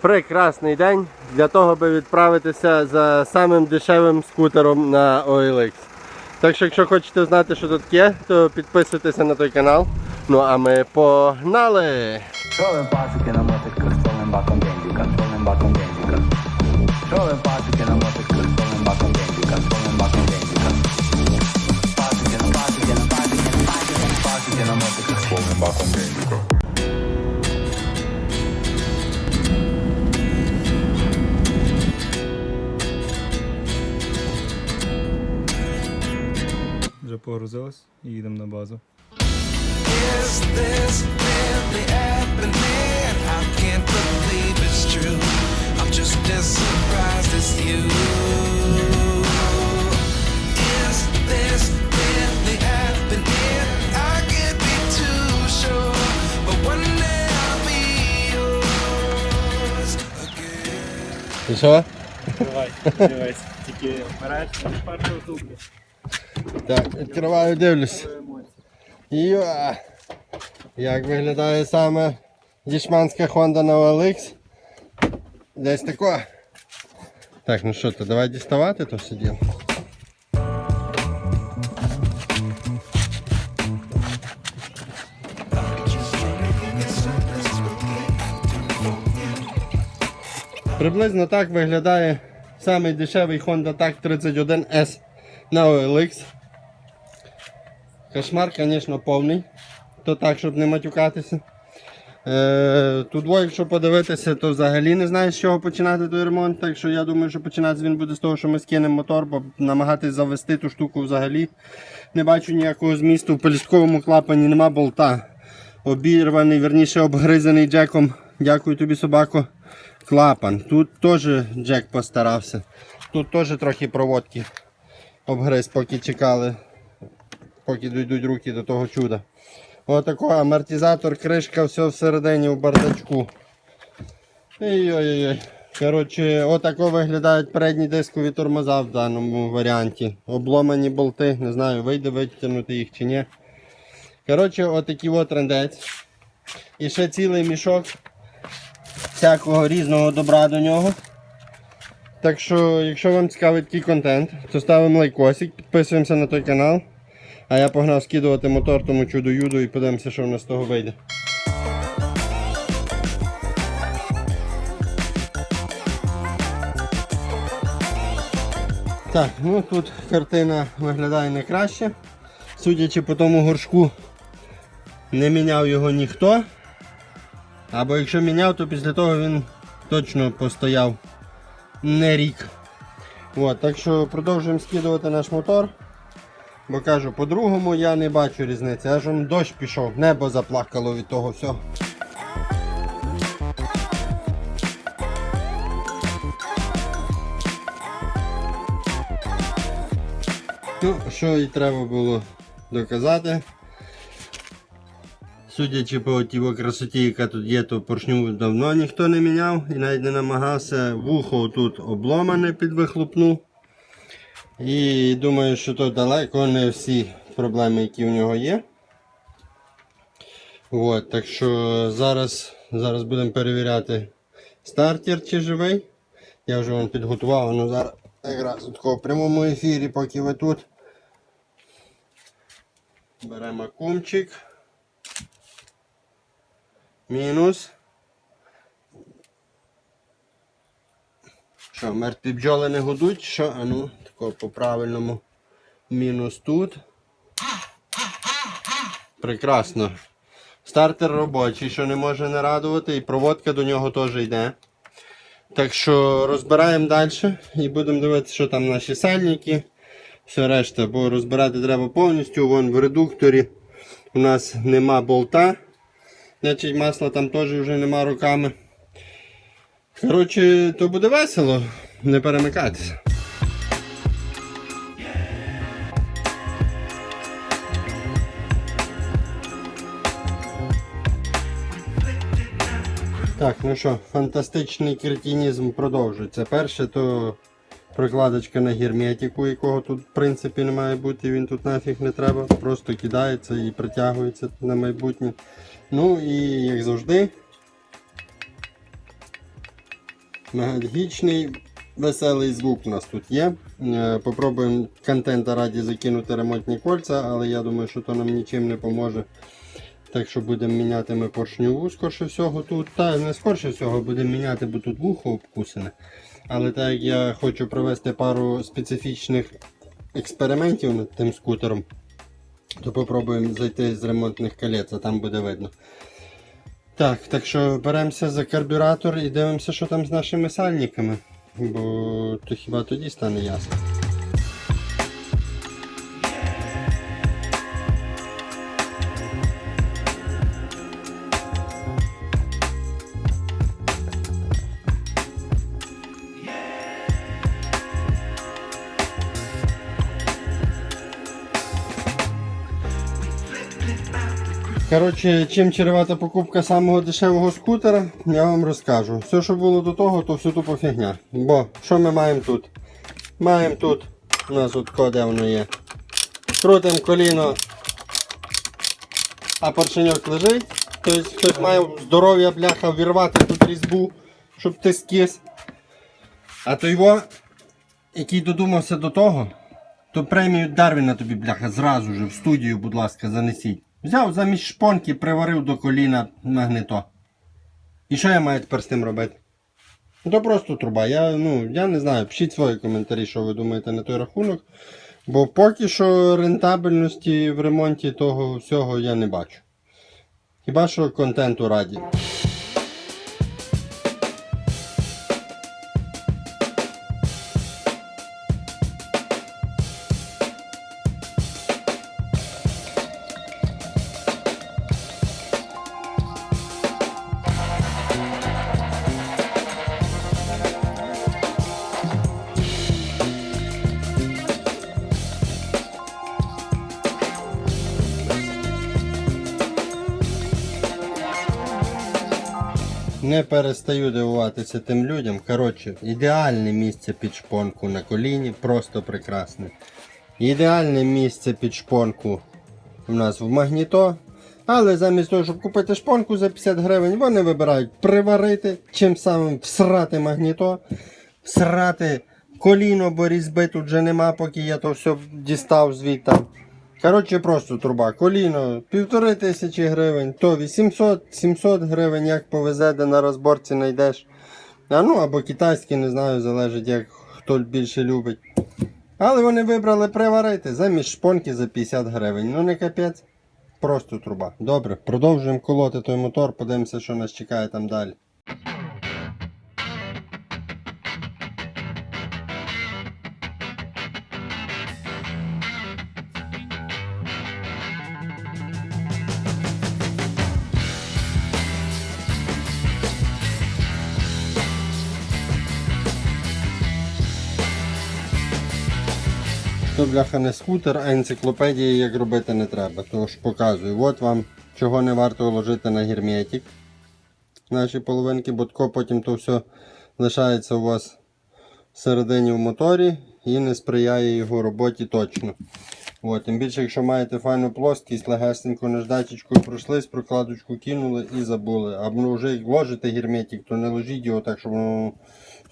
прекрасний день для того, аби відправитися за самим дешевим скутером на OLX. Так що, якщо хочете знати, що тут є, то підписуйтеся на той канал. Ну а ми погнали! Погрузилась і їдемо на базу. Is this really happening? I can't believe it's true. I'm just as surprised as you. Is this really happening? I can't be too sure, but one day I'll be yours again. І що? Давай, дивись, тільки вперед, першого зубу. Так, відкриваю, дивлюсь. Йоа! Як виглядає саме дішманська Honda на OLX? Десь тако. Так, ну що то, давай діставати то все діло. Приблизно так виглядає самий дешевий Honda TAC 31S на OLX. Кошмар, звісно, повний. То так, щоб не матюкатися. Е, тут якщо подивитися, то взагалі не знаю, з чого починати той ремонт. Так що я думаю, що починати він буде з того, що ми скинемо мотор, бо намагатись завести ту штуку взагалі. Не бачу ніякого змісту. В полістковому клапані нема болта. Обірваний, верніше обгризаний джеком. Дякую тобі, собако. Клапан. Тут теж джек постарався. Тут теж трохи проводки обгриз, поки чекали поки дійдуть руки до того чуда. Отако амортизатор, кришка, все всередині в бардачку. Ой-ой-ой. Коротше, отако виглядають передні дискові тормоза в даному варіанті. Обломані болти, не знаю, вийде витягнути їх чи ні. Коротше, отакий от трендець. І ще цілий мішок всякого різного добра до нього. Так що, якщо вам цікавий такий контент, то ставимо лайкосик, підписуємося на той канал. А я погнав скидувати мотор тому чуду юду і подивимося, що в нас з того вийде. Так, ну тут картина виглядає не краще. Судячи по тому горшку, не міняв його ніхто. Або якщо міняв, то після того він точно постояв не рік. От, так що продовжуємо скидувати наш мотор. Бо кажу, по-другому я не бачу різниці. Аж он дощ пішов, небо заплакало від того всього. Ну, що і треба було доказати. Судячи по тій красоті, яка тут є, то поршню давно ніхто не міняв і навіть не намагався. Вухо тут обломане під вихлопну. І думаю, що то далеко не всі проблеми, які в нього є. От, так що зараз, зараз будемо перевіряти стартер чи живий. Я вже вам підготував, ну зараз якраз у такому прямому ефірі, поки ви тут. Беремо кумчик. Мінус. Що, мертві бджоли не гудуть? Що? А ну, тако по правильному. Мінус тут. Прекрасно. Стартер робочий, що не може не радувати, і проводка до нього теж йде. Так що розбираємо далі і будемо дивитися, що там наші сальники. Все решта, бо розбирати треба повністю. Вон в редукторі у нас нема болта. Значить масла там теж вже нема руками. Коротше, то буде весело, не перемикайтеся. Так, ну що, фантастичний кретинізм продовжується. Перше, то прокладочка на герметику, якого тут в принципі не має бути, він тут нафіг не треба. Просто кидається і притягується на майбутнє. Ну і як завжди, Мегалогічний, веселий звук у нас тут є. Е, Попробуємо контента раді закинути ремонтні кольця, але я думаю, що то нам нічим не поможе. Так що будемо міняти ми поршньову, скорше всього тут. Та не скорше всього будемо міняти, бо тут вухо обкусане. Але так як я хочу провести пару специфічних експериментів над тим скутером, то попробуємо зайти з ремонтних колець, а там буде видно. Так, так що беремося за карбюратор і дивимося, що там з нашими сальниками. Бо то хіба тоді стане ясно. Коротше, чим чревата покупка самого дешевого скутера, я вам розкажу. Все, що було до того, то все тупо фігня. Бо що ми маємо тут? Маємо тут, у нас от де воно є. Крутим коліно, а поршеньок лежить. Тобто хтось має здоров'я бляха вірвати тут різьбу, щоб ти скис. А то його, який додумався до того, то премію Дарвіна тобі, бляха, зразу же в студію, будь ласка, занесіть. Взяв замість шпонки, приварив до коліна магнито. І що я маю тепер з тим робити? То просто труба. Я, ну, я не знаю, пишіть свої коментарі, що ви думаєте на той рахунок. Бо поки що рентабельності в ремонті того всього я не бачу. Хіба що контенту раді. Перестаю дивуватися тим людям. Коротше, ідеальне місце під шпонку на коліні, просто прекрасне. Ідеальне місце під шпонку у нас в магніто. Але замість того, щоб купити шпонку за 50 гривень, вони вибирають приварити, чим самим всрати магніто, всрати коліно, бо різьби тут вже нема, поки я то все дістав звідти. Коротше, просто труба. Коліно півтори тисячі гривень, то 800-700 гривень, як повезе, де на розборці знайдеш. А ну або китайські, не знаю, залежить як хто більше любить. Але вони вибрали приварити замість шпонки за 50 гривень. Ну не капець. Просто труба. Добре, продовжуємо колоти той мотор, подивимося, що нас чекає там далі. Бляха не скутер, а енциклопедія як робити не треба. Тож показую. От вам чого не варто ложити на герметик. Наші половинки, бо потім то все лишається у вас всередині в моторі і не сприяє його роботі точно. От, тим більше, якщо маєте файну плоскість, легесенько наждачечкою пройшлись, прокладочку кинули і забули. Або вже як ложите герметик, то не ложіть його так, щоб воно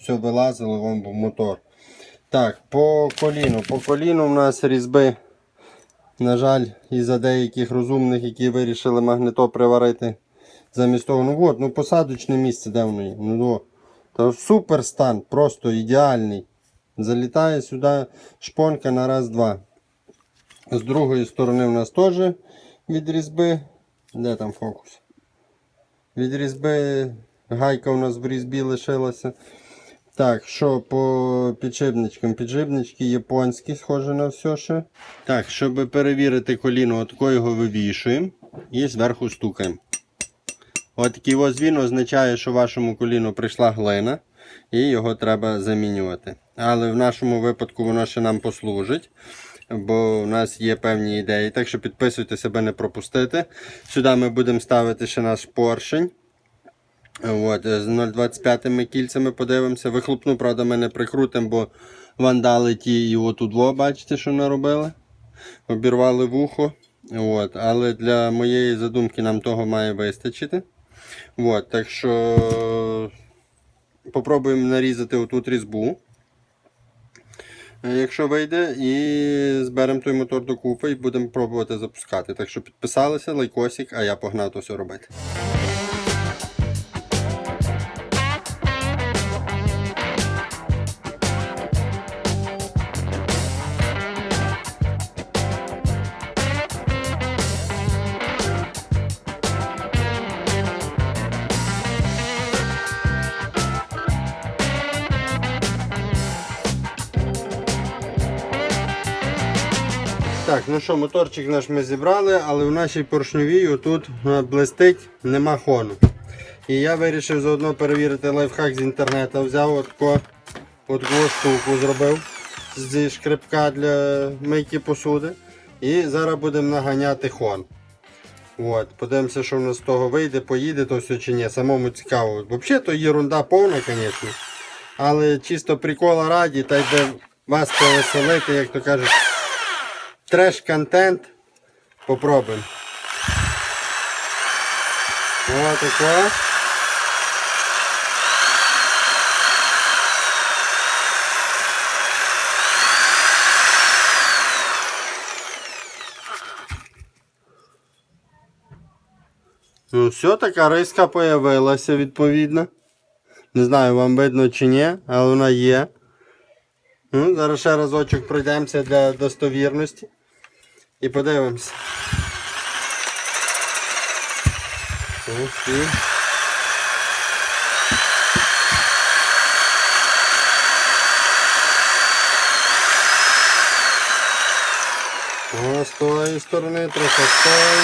все вилазило вам в мотор. Так, по коліну. По коліну в нас різьби, на жаль, із-за деяких розумних, які вирішили магнито приварити. Замість того, ну от, ну посадочне місце, де воно є. Ну. То супер стан, просто ідеальний. Залітає сюди шпонка на раз-два. З другої сторони в нас теж від різьби. Де там фокус? Від різьби гайка у нас в різьбі лишилася. Так, що по підшипничкам? Підшипнички японські, схоже на все ще. Так, щоб перевірити коліно, отако його вивішуємо і зверху стукаємо. От такий ось звін означає, що вашому коліну прийшла глина і його треба замінювати. Але в нашому випадку воно ще нам послужить, бо в нас є певні ідеї. Так що підписуйте себе не пропустити. Сюди ми будемо ставити ще наш поршень. От, з 0,25 кільцями подивимося. Вихлопну, правда, ми не прикрутимо, бо вандали ті і отут во, бачите, що наробили. Обірвали вухо. От, але для моєї задумки нам того має вистачити. От, так що попробуємо нарізати отут різьбу. Е, Якщо вийде, і зберемо той мотор докупи і будемо пробувати запускати. Так що підписалися, лайкосик, а я погнав то все робити. Ну що, моторчик наш ми зібрали, але в нашій поршньовій отут е, блистить, нема хону. І я вирішив заодно перевірити лайфхак з інтернету. Взяв отко, отку штуку зробив зі шкребка для мийки посуди. І зараз будемо наганяти хон. От, подивимося, що в нас з того вийде, поїде то все чи ні. Самому цікаво. Взагалі то єрунда повна, звісно. Але чисто прикола раді, та й де вас повеселити, як то кажуть треш-контент. Попробуємо. Ось таке. Ну, все, така риска появилася, відповідно. Не знаю, вам видно чи ні, але вона є. Ну, зараз ще разочок пройдемося для достовірності. І подивимося. Ось і. О, з тої сторони, трохи з.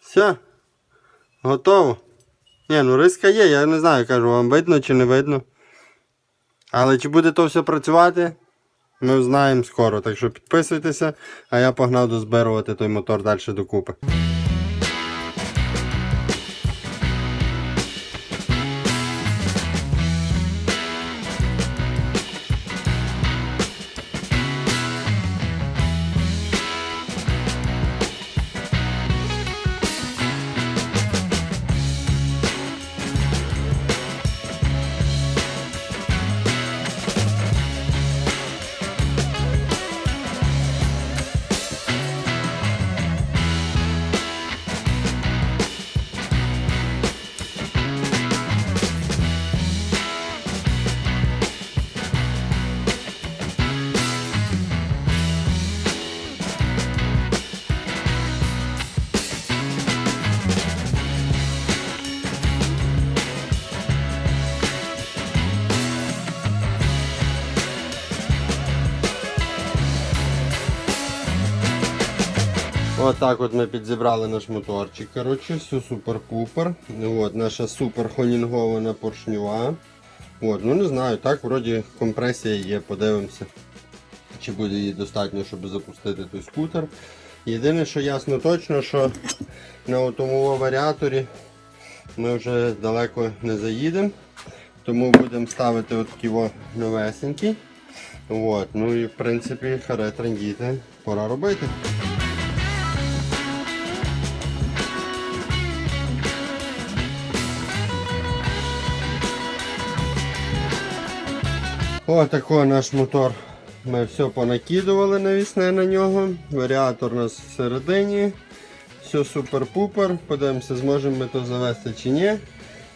Все. Готово. Ні, ну риска є, я не знаю, кажу, вам видно чи не видно. Але чи буде то все працювати, ми знаємо скоро. Так що підписуйтеся, а я погнав дозбирувати той мотор далі докупи. Отак от ми підзібрали наш моторчик. Коротше, все супер-пупер. От, наша супер хонінгована поршнюва. От, ну не знаю, так вроді компресія є, подивимося. Чи буде її достатньо, щоб запустити той скутер. Єдине, що ясно точно, що на тому варіаторі ми вже далеко не заїдемо. Тому будемо ставити от такі о новесенькі. От, ну і в принципі харе трендіти, пора робити. Отако наш мотор. Ми все понакидували навісне на нього. Варіатор у нас всередині. Все супер-пупер. Подивимося, зможемо ми то завести чи ні.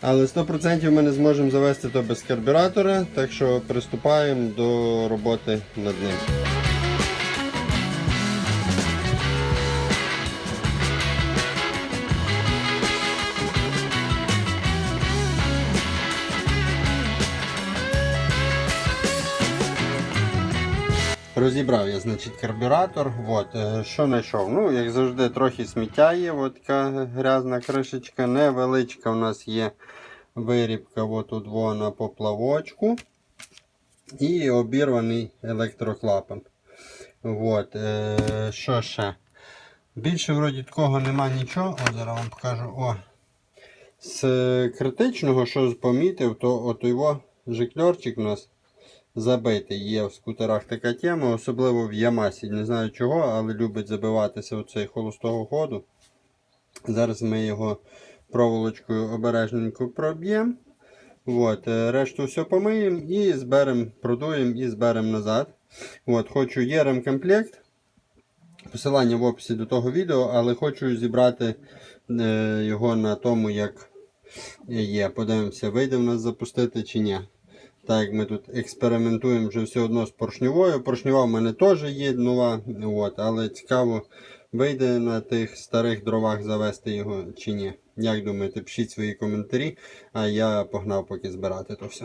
Але 100% ми не зможемо завести то без карбюратора, так що приступаємо до роботи над ним. Розібрав я, значить, карбюратор. От, е, що знайшов? Ну, як завжди, трохи сміття є. От така грязна кришечка. Невеличка у нас є вирібка от тут во на поплавочку. І обірваний електроклапан. От, е, що ще? Більше вроді такого нема нічого. О, зараз вам покажу. О. З критичного, що помітив, то от його жикльорчик у нас забитий. Є в скутерах така тема, особливо в Ямасі. Не знаю чого, але любить забиватися оцей холостого ходу. Зараз ми його проволочкою обережненько проб'ємо. От, е, решту все помиємо і зберемо, продуємо і зберемо назад. От, хочу є ремкомплект. Посилання в описі до того відео, але хочу зібрати е, його на тому, як є. Подивимося, вийде в нас запустити чи ні. Так як ми тут експериментуємо вже все одно з поршньовою. Поршньова в мене теж є нова, от, але цікаво, вийде на тих старих дровах завести його чи ні. Як думаєте, пишіть свої коментарі, а я погнав поки збирати то все.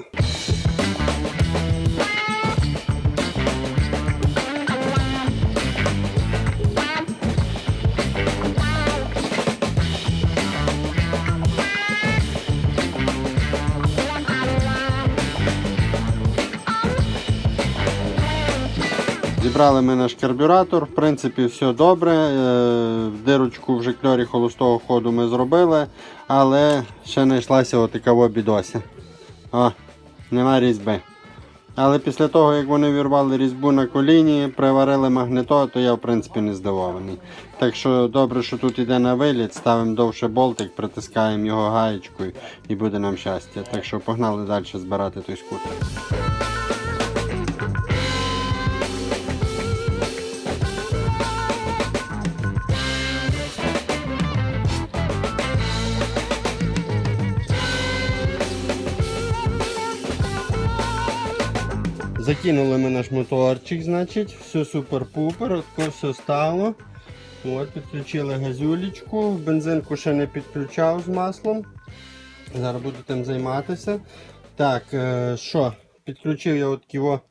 Зібрали ми наш карбюратор, в принципі, все добре. Е, Дирочку в жикльорі холостого ходу ми зробили, але ще не йшлася отакова бідося. О, нема різьби. Але після того, як вони вірвали різьбу на коліні, приварили магнето, то я в принципі не здивований. Так що добре, що тут йде на виліт, ставимо довше болтик, притискаємо його гаєчкою і буде нам щастя. Так що погнали далі збирати той скутер. Закинули ми наш моторчик, значить, все супер-пупер, все стало. От, підключили газюлечку, бензинку ще не підключав з маслом. Зараз буду тим займатися. Так, е, що, підключив я от ківо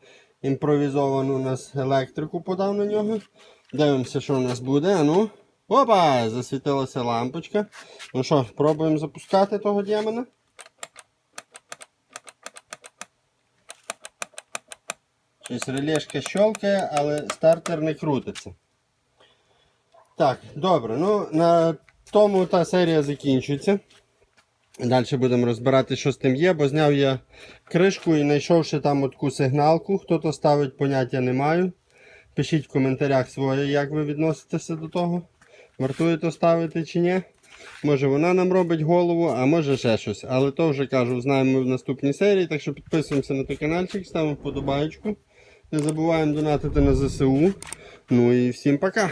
імпровізовану у нас електрику, подав на нього. Дивимося, що у нас буде. А ну. Опа! Засвітилася лампочка. Ну що, пробуємо запускати того діамана. Щось релешка щелкає, але стартер не крутиться. Так, добре. Ну, на тому та серія закінчується. Далі будемо розбирати, що з тим є, бо зняв я кришку і знайшовши там таку сигналку. Хто то ставить, поняття не маю. Пишіть в коментарях своє, як ви відноситеся до того. Вартує то ставити чи ні. Може вона нам робить голову, а може ще щось. Але то вже кажу, знаємо в наступній серії. Так що підписуємося на той каналчик, ставимо вподобайку. Не забуваємо донатити на ЗСУ. Ну і всім пока!